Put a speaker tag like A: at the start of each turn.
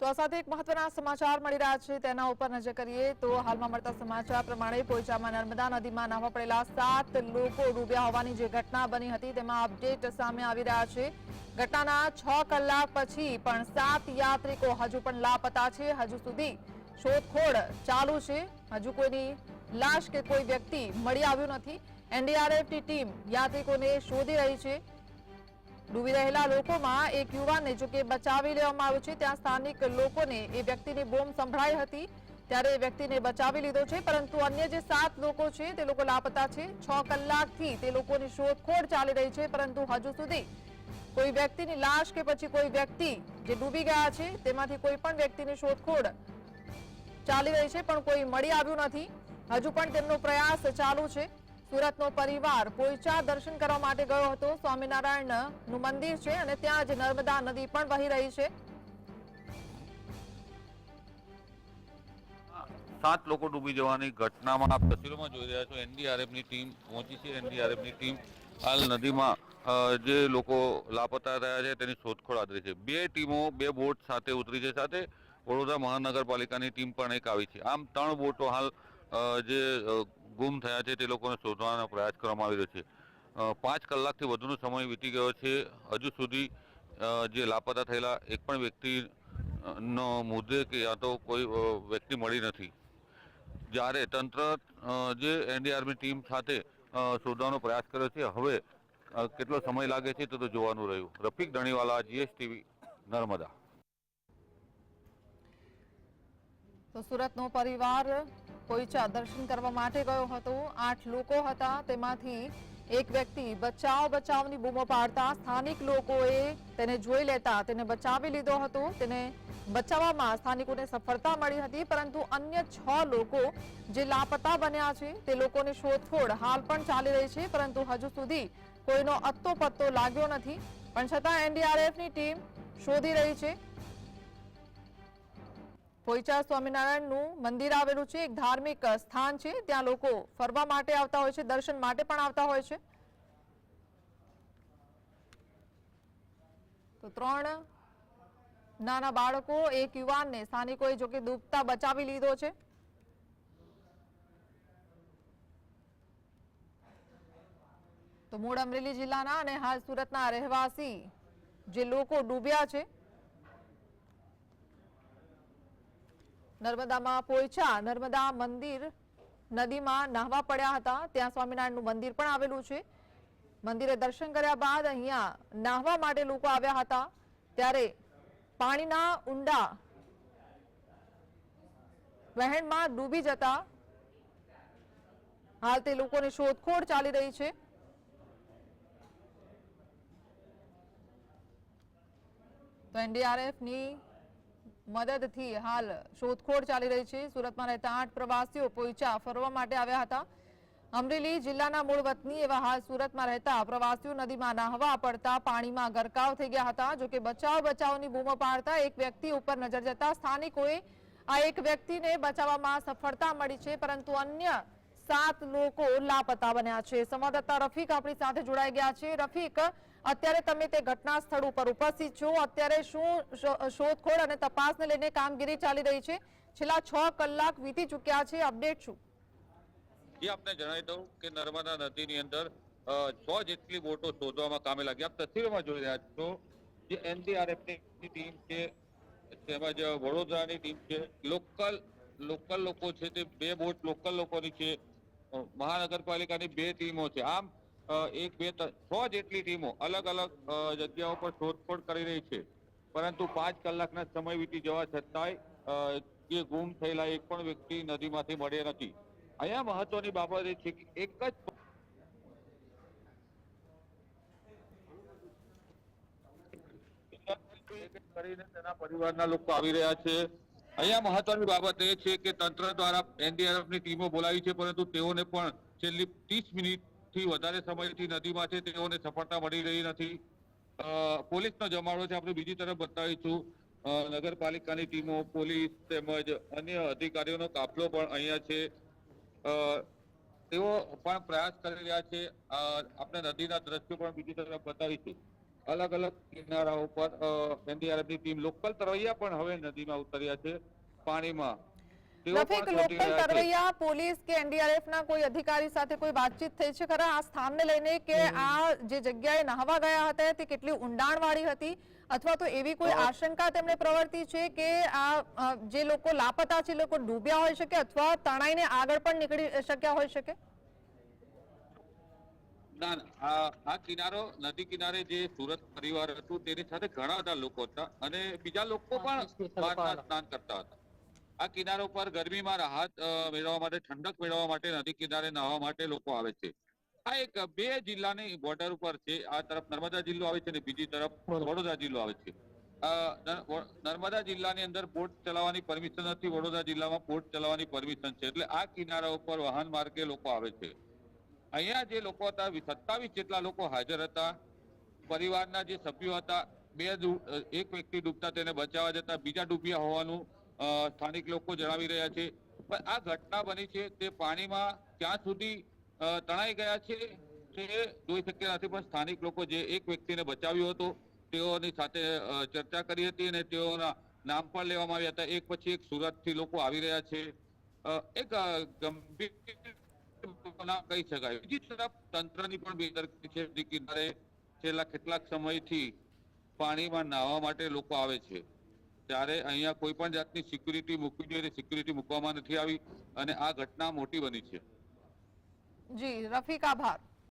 A: તો આ સાથે એક મહત્વના સમાચાર મળી રહ્યા છે. તેના ઉપર નજર કરીએ તો હાલમાં મળતા સમાચાર પ્રમાણે પોઈચામાં નર્મદા નદીમાં નાહવા પડેલા સાત લોકો ડૂબ્યા હોવાની જે ઘટના બની હતી, તેમાં અપડેટ સામે આવી રહ્યા છે. ઘટનાના છ કલાક પછી પણ સાત યાત્રિકો હજુ પણ લાપતા છે. હજુ સુધી શોધખોળ ચાલુ છે. હજુ કોઈની લાશ કે કોઈ વ્યક્તિ મળી આવ્યું નથી. એનડીઆરએફની ટીમ યાત્રિકોને શોધી રહી છે. ડૂબી રહેલા લોકોમાં એક યુવાનને જો કે બચાવી લેવામાં આવ્યો છે, ત્યાં સ્થાનિક લોકોને એ વ્યક્તિની બોમ્બ સંભળાઈ હતી, ત્યારે એ વ્યક્તિને બચાવી લીધો છે, પરંતુ અન્ય જે સાત લોકો છે, તે લોકો લાપતા છે. છ કલાકથી તે લોકોની શોધખોળ ચાલી રહી છે, પરંતુ હજુ સુધી કોઈ વ્યક્તિની લાશ કે પછી કોઈ વ્યક્તિ જે ડૂબી ગયા છે, તેમાંથી કોઈ પણ વ્યક્તિની શોધખોળ ચાલી રહી છે, પણ કોઈ મળી આવ્યું નથી. હજુ પણ તેમનો પ્રયાસ ચાલુ છે. સુરતનો પરિવાર પોઈચા દર્શન કરવા માટે ગયો હતો. સ્વામિનારાયણનું મંદિર છે અને ત્યાં જ નર્મદા નદી પણ વહી રહી છે.
B: સાત લોકો ડૂબી જવાની ઘટનામાં આપ તસવીરોમાં જોઈ રહ્યા છો. એનડીઆરએફની ટીમ પહોંચી છે. એનડીઆરએફની ટીમ હાલ નદીમાં જે લોકો લાપતા રહ્યા છે તેની શોધખોળ આદરી છે. બે ટીમો, બે બોટ સાથે ઉતરી છે. સાથે વડોદરા મહાનગરપાલિકાની ટીમ પણ એક આવી છે. આમ ત્રણ બોટો હાલ જે ગુમ થયા છે તે લોકોને શોધવાનો પ્રયાસ કરવામાં આવી રહ્યો છે. પાંચ કલાકથી વધુનો સમય વીતી ગયો છે. હજુ સુધી જે લાપતા થયેલા એક પણ વ્યક્તિ નો મુદ્દે કે યા તો કોઈ વ્યક્તિ મળી નથી. જ્યારે તંત્ર જે એનડીઆરબી ટીમ સાથે શોધવાનો પ્રયાસ કર્યો છે, હવે કેટલો સમય લાગે છે તો તો જોવાનું રહ્યું. રફીક ધણીવાલા, જીએસટીવી, નર્મદા.
A: તો સુરતનો પરિવાર પોઈચા દર્શન કરવા માટે ગયો હતો. આઠ લોકો હતા. તેમાંથી એક વ્યક્તિ બચાવ બચાવની બૂમો પાડતા સ્થાનિક લોકોએ તેને જોઈ લેતા તેને બચાવી લીધો હતો. તેને બચાવવામાં સ્થાનિકોને સફળતા મળી હતી, પરંતુ અન્ય છ લોકો જે લાપતા બન્યા છે તે લોકોની શોધખોળ હાલ પણ ચાલી રહી છે, પરંતુ હજુ સુધી કોઈનો અત્તો પત્તો લાગ્યો નથી. પણ છતાં એનડીઆરએફની ટીમ શોધી રહી છે. પોઈચા સ્વામિનારાયણનું મંદિર આવેલું છે, એક ધાર્મિક સ્થાન છે, ત્યાં લોકો ફરવા માટે આવતા હોય છે, દર્શન માટે પણ આવતા હોય છે. તો ત્રણ નાના બાળકો, એક યુવાનને સ્થાનિકોએ જોકે ડૂબતા બચાવી લીધો છે. તો મૂળ અમરેલી જિલ્લાના અને હાલ સુરતના રહેવાસી જે લોકો ડૂબ્યા છે નર્મદામાં પોઈચા નર્મદા મંદિર નદીમાં નાહવા પડ્યા હતા. ત્યાં સ્વામિનારાયણનું મંદિર પણ આવેલું છે. મંદિરે દર્શન કર્યા બાદ અહીંયા નાહવા માટે લોકો આવ્યા હતા. ત્યારે પાણીના ઊંડા વહેણમાં ડૂબી જતા હાલ તે લોકોની શોધખોળ ચાલી રહી છે. તો એનડીઆરએફની મદદથી હાલ શોધખોળ ચાલી રહી છે. સુરતમાં રહેતા આઠ પ્રવાસીઓ પોઈચા ફરવા માટે આવ્યા હતા. અમરેલી જિલ્લાના મૂળ વતની એવા હાલ સુરતમાં રહેતા પ્રવાસીઓ નદીમાં નાહવા પડતા પાણીમાં ગરકાવ થઈ ગયા હતા. જો કે બચાવ બચાવની બૂમો પાડતા એક વ્યક્તિ ઉપર નજર જતા સ્થાનિકોએ આ એક વ્યક્તિને બચાવવામાં સફળતા મળી છે, પરંતુ અન્ય સાત લોકો લાપતા બન્યા છે. સંવાદદાતા રફીક આપણી સાથે જોડાઈ ગયા છે. રફીક અત્યારે તમે તે ઘટના સ્થળ ઉપર ઉપસ્થિત છો. અત્યારે શું શોધખોળ અને તપાસને લઈને કામગીરી ચાલી રહી છે? છેલ્લા છ કલાક વીતી ચૂક્યા છે. અપડેટ શું?
B: જે, આપને જણાવી દઉં કે નર્મદા નદીની અંદર છ જેટલી બોટો શોધવામાં કામે લાગી. આપ તસવીરોમાં જોઈ રહ્યા છો જે એનડીઆરએફની ટીમ છે, તેમજ વડોદરાની ટીમ છે. લોકલ લોકલ લોકો છે તે બે બોટ, લોકલ લોકોની છે. મહાનગરપાલિકાની બે ટીમો છે. આમ એક બે છ જેટલી ટીમો અલગ અલગ જગ્યાઓ પર શોધખોળ કરી રહી છે. પરંતુ પાંચ કલાકના સમય વીતી જવા છતાંય જે ગુમ થયેલા એક પણ વ્યક્તિ નદીમાંથી મળ્યા નથી. અહીંયા મહત્વની બાબત એ છે કે એક જ કરીને તેના પરિવારના લોકો આવી રહ્યા છે. અહીંયા મહત્વની બાબત એ છે કે તંત્ર દ્વારા એનડીઆરએફની ટીમો બોલાવી છે, પરંતુ તેઓને પણ છેલ્લી ત્રીસ મિનિટ થી વધારે સમયથી નદીમાં છે, તેઓને સફળતા મળી રહી નથી. પોલીસનો જમાડો છે, આપણે બીજી તરફ બતાવીશું. નગરપાલિકાની ટીમો, પોલીસ તેમજ અન્ય અધિકારીઓનો કાફલો પણ અહીંયા છે. તેઓ પણ પ્રયાસ કરી રહ્યા છે. આપણે નદીના દ્રશ્યો પણ બીજી તરફ બતાવીશું. અલગ અલગ કિનારાઓ પર એનડીઆરએફની ટીમ લોકલ તરવૈયા પણ હવે નદીમાં ઉતર્યા છે. પાણીમાં
A: રફીક લોકલ તરવૈયા પોલીસ કે એનડીઆરએફ ના કોઈ અધિકારી સાથે કોઈ વાતચીત થઈ છે ખરા? આ સ્થાનને લઈને કે આ જે જગ્યાએ નહાવા ગયા હતા તે કેટલી ઊંડાણ હતી? અથવા તો એવી કોઈ આશંકા તેમને પ્રવર્તી છે કે આ જે લોકો લાપતા છે લોકો ડૂબ્યા હોઈ શકે અથવા તણાઈને આગળ પણ નીકળી શક્યા હોઈ શકે?
B: ના આ આ કિનારો નદી કિનારે જે સુરત પરિવાર હતું તેની સાથે ઘણા બધા લોકો હતા અને બીજા લોકો પણ બહારના સ્નાન કરતા હતા. આ કિનારો પર ગરમીમાં રાહત મેળવવા માટે ઠંડક મેળવવા માટે નદી કિનારે નહાવા માટે લોકો આવે છે. આ એક બે જિલ્લાની બોર્ડર ઉપર છે. આ તરફ નર્મદા જિલ્લો આવે છે અને બીજી તરફ વડોદરા જિલ્લો આવે છે. નર્મદા જિલ્લાની અંદર બોટ ચલાવવાની પરમિશન નથી. વડોદરા જિલ્લામાં બોટ ચલાવવાની પરમિશન છે. એટલે આ કિનારા ઉપર વાહન માર્ગે લોકો આવે છે. અહીંયા જે લોકો હતા સત્તાવીસ જેટલા લોકો હાજર હતા. પરિવારના જે સભ્યો હતા બે એક વ્યક્તિ ડૂબતા તેને બચાવવા જતા બીજા ડૂબ્યા હોવાનું સ્થાનિક લોકો જણાવી રહ્યા છે. પણ આ ઘટના બની છે તે પાણીમાં ક્યાં સુધી તણાઈ ગયા છે તે જોઈ શક્યા નથી. પણ સ્થાનિક લોકો જે એક વ્યક્તિને બચાવ્યો હતો, તેઓની સાથે ચર્ચા કરી હતી અને તેઓના નામ પણ લેવામાં આવ્યા હતા. એક પછી એક સુરતથી લોકો આવી રહ્યા છે. એક ગંભીર કહી શકાય. બીજી તરફ તંત્રની પણ બેદરકારી છે. કિનારે છેલ્લા કેટલાક સમયથી પાણીમાં નાહવા માટે લોકો આવે છે. ત્યારે અહીંયા કોઈ પણ જાતની સિક્યુરિટી મૂકવી જોઈએ સિક્યુરિટી મૂકવામાં નથી આવી અને આ ઘટના મોટી બની છે.
A: જી, રફીક, આભાર.